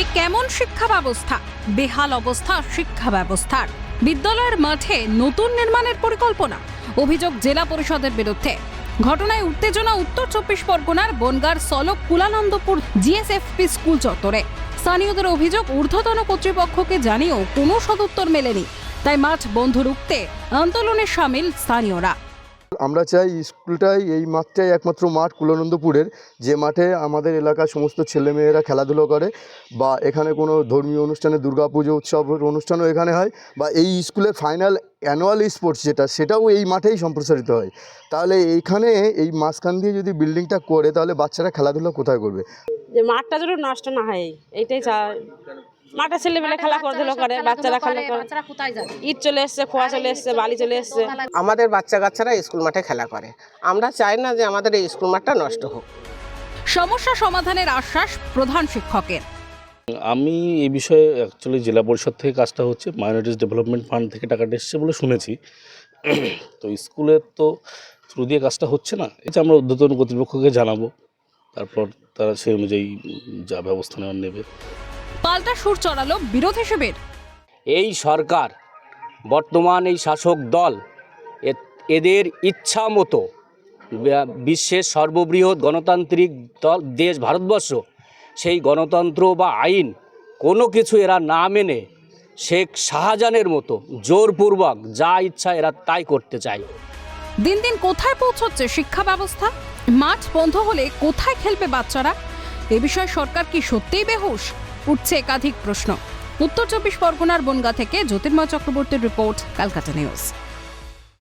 এ কেমন শিক্ষা ব্যবস্থা? বেহাল অবস্থা শিক্ষা ব্যবস্থার। বিদ্যালয়ের মাঠে নতুন নির্মাণের পরিকল্পনা। অভিযোগ জেলা পরিষদের বিরুদ্ধে। ঘটনায় উত্তেজনা উত্তর চব্বিশ পরগনার বনগার সলক কুলানন্দপুর জিএসএফপি স্কুল চত্বরে। স্থানীয়দের অভিযোগ ঊর্ধ্বতন কর্তৃপক্ষকে জানিয়েও কোনো সদুত্তর মেলেনি। তাই মাঠ বন্ধ রুখতে আন্দোলনে সামিল স্থানীয়রা। আমরা চাই স্কুলটাই এই মাঠটাই একমাত্র মাঠ কুলানন্দপুরের। যে মাঠে আমাদের এলাকার সমস্ত ছেলেমেয়েরা খেলাধুলো করে বা এখানে কোনো ধর্মীয় অনুষ্ঠানে, দুর্গাপুজো উৎসবের অনুষ্ঠানও এখানে হয় বা এই স্কুলের ফাইনাল অ্যানুয়াল স্পোর্টস যেটা, সেটাও এই মাঠেই সম্প্রসারিত হয়। তাহলে এইখানে এই মাঝখান দিয়ে যদি বিল্ডিংটা করে, তাহলে বাচ্চারা খেলাধুলো কোথায় করবে? যে মাঠটা যেন নষ্ট না হয় এইটাই চাই মাঠে ছেলেমেলে খেলা করে করধুলো করে বাচ্চারা খেলা করে। ইট চলে এসছে খোয়া চলে এসছে বালি চলে এসছে আমাদের বাচ্চা কাচ্চারা স্কুল মাঠে খেলা করে। আমরা চাই না যে আমাদের এই স্কুল মাঠটা নষ্ট হোক। সমস্যা সমাধানের আশ্বাস প্রধান শিক্ষকের। আমি এই বিষয়ে অ্যাকচুয়ালি জেলা পরিষদ থেকে কাজটা হচ্ছে মাইনরিটিস ডেভেলপমেন্ট ফান্ড থেকে টাকাটা এসছে বলে শুনেছি। তো স্কুলের তো থ্রু দিয়ে কাজটা হচ্ছে না এটা আমরা ঊর্ধ্বতন কর্তৃপক্ষকে জানাব। তারপর তারা সেই অনুযায়ী যা ব্যবস্থা নেওয়ার নেবে। পাল্টা সুর চড়ালো বিরোধী শিবির এই সরকার বর্তমান এই শাসক দল এ- এদের ইচ্ছা মতো বিশ্বের সর্ববৃহৎ গণতান্ত্রিক দল দেশ ভারতবর্ষ সেই গণতন্ত্র বা আইন কোনো কিছু এরা না মেনে শেখ শাহজাহানের মতো জোরপূর্বক যা ইচ্ছা এরা তাই করতে চায়। দিন দিন কোথায় পৌঁছচ্ছে শিক্ষা ব্যবস্থা? মাঠ বন্ধ হলে কোথায় খেলবে বাচ্চারা? এ বিষয়ে সরকার কি সত্যিই বেহুশ? উঠছে একাধিক প্রশ্ন। উত্তর চব্বিশ পরগনার বনগা থেকে জ্যোতির্ময় চক্রবর্তীর রিপোর্ট ক্যালকাটা নিউজ।